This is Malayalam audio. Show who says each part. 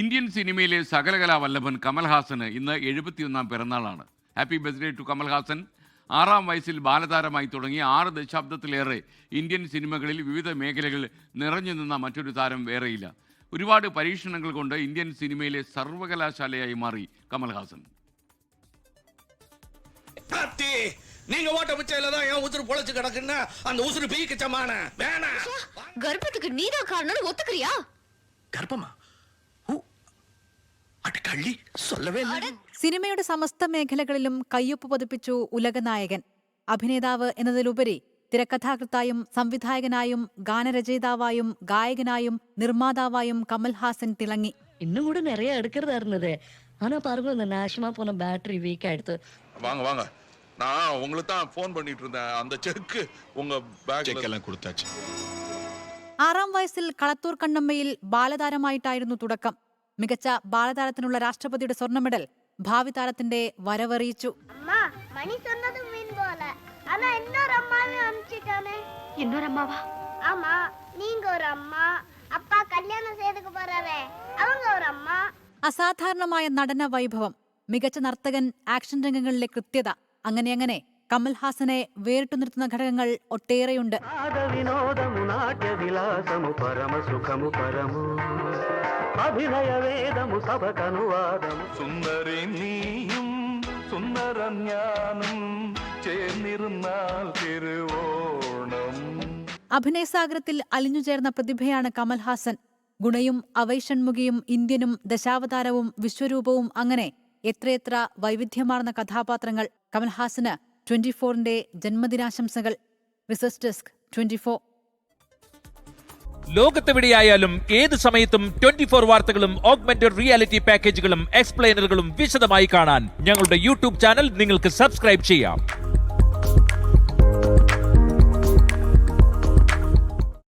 Speaker 1: ഇന്ത്യൻ സിനിമയിലെ സകലകലാ വല്ലഭൻ കമൽഹാസന് ഇന്ന് എഴുപത്തിയൊന്നാം പിറന്നാളാണ് ഹാപ്പി ബർത്ത്ഡേ ടു കമൽഹാസൻ ആറാം വയസ്സിൽ ബാലതാരമായി തുടങ്ങി ആറ് ദശാബ്ദത്തിലേറെ ഇന്ത്യൻ സിനിമകളിൽ വിവിധ മേഖലകളിൽ നിറഞ്ഞു നിന്ന മറ്റൊരു താരം വേറെയില്ല ഒരുപാട് പരീക്ഷണങ്ങൾ കൊണ്ട് ഇന്ത്യൻ സിനിമയിലെ സർവകലാശാലയായി മാറി കമൽഹാസൻ
Speaker 2: நீங்க ஓட்ட முச்சையில தான் என் உசுறு பொழைச்சு கிடக்குன்னா அந்த உசுறு பீக்கிச்சமான வேணாம்
Speaker 3: கர்ப்பத்துக்கு நீதான்
Speaker 2: கர்ப்பமா
Speaker 4: സിനിമയുടെ സമസ്ത മേഖലകളിലും കയ്യൊപ്പ് പതിപ്പിച്ചു ഉലകനായകൻ. അഭിനേതാവ് എന്നതിലുപരി തിരക്കഥാകൃത്തായും സംവിധായകനായും ഗാനരചയിതാവായും ഗായകനായും നിർമ്മാതാവായും കമൽഹാസൻ തിളങ്ങി.
Speaker 5: ഇന്നും കൂടെ நிறைய எடுக்கிறதா இருந்தது ஆனா നാശമാ இந்த ബാറ്ററി വീക്ക് பேட்டரி
Speaker 6: വാങ്ങ
Speaker 7: വാങ്ങ. എല്ലാം
Speaker 4: ആറാം വയസ്സിൽ കളത്തൂർ കണ്ണമ്മയിൽ ബാലതാരമായിട്ടായിരുന്നു തുടക്കം. മികച്ച ബാലതാരത്തിനുള്ള രാഷ്ട്രപതിയുടെ സ്വർണ മെഡൽ ഭാവി താരത്തിന്റെ വരവറിയിച്ചു. അസാധാരണമായ നടന വൈഭവം മികച്ച നർത്തകൻ ആക്ഷൻ രംഗങ്ങളിലെ കൃത്യത അങ്ങനെ അങ്ങനെ. കമൽഹാസനെ വേറിട്ടു നിർത്തുന്ന ഘടകങ്ങൾ ഒട്ടേറെയുണ്ട്.
Speaker 6: സുന്ദരി നീയും സുന്ദരം
Speaker 4: അഭിനയസാഗരത്തിൽ അലിഞ്ഞുചേർന്ന പ്രതിഭയാണ് കമൽഹാസൻ. ഗുണയും അവൈഷൺമുഖിയും ഇന്ത്യനും ദശാവതാരവും വിശ്വരൂപവും അങ്ങനെ എത്രയെത്ര വൈവിധ്യമാർന്ന കഥാപാത്രങ്ങൾ കമൽഹാസന് ട്വന്റി ഫോറിന്റെ ജന്മദിനാശംസകൾ. Research desk twenty four.
Speaker 8: ലോകത്തെവിടെയായാലും ഏത് സമയത്തും ട്വന്റി ഫോർ വാർത്തകളും ഓഗ്മെന്റഡ് റിയാലിറ്റി പാക്കേജുകളും എക്സ്പ്ലെയിനറുകളും വിശദമായി കാണാൻ ഞങ്ങളുടെ യൂട്യൂബ് ചാനൽ നിങ്ങൾക്ക് സബ്സ്ക്രൈബ് ചെയ്യാം.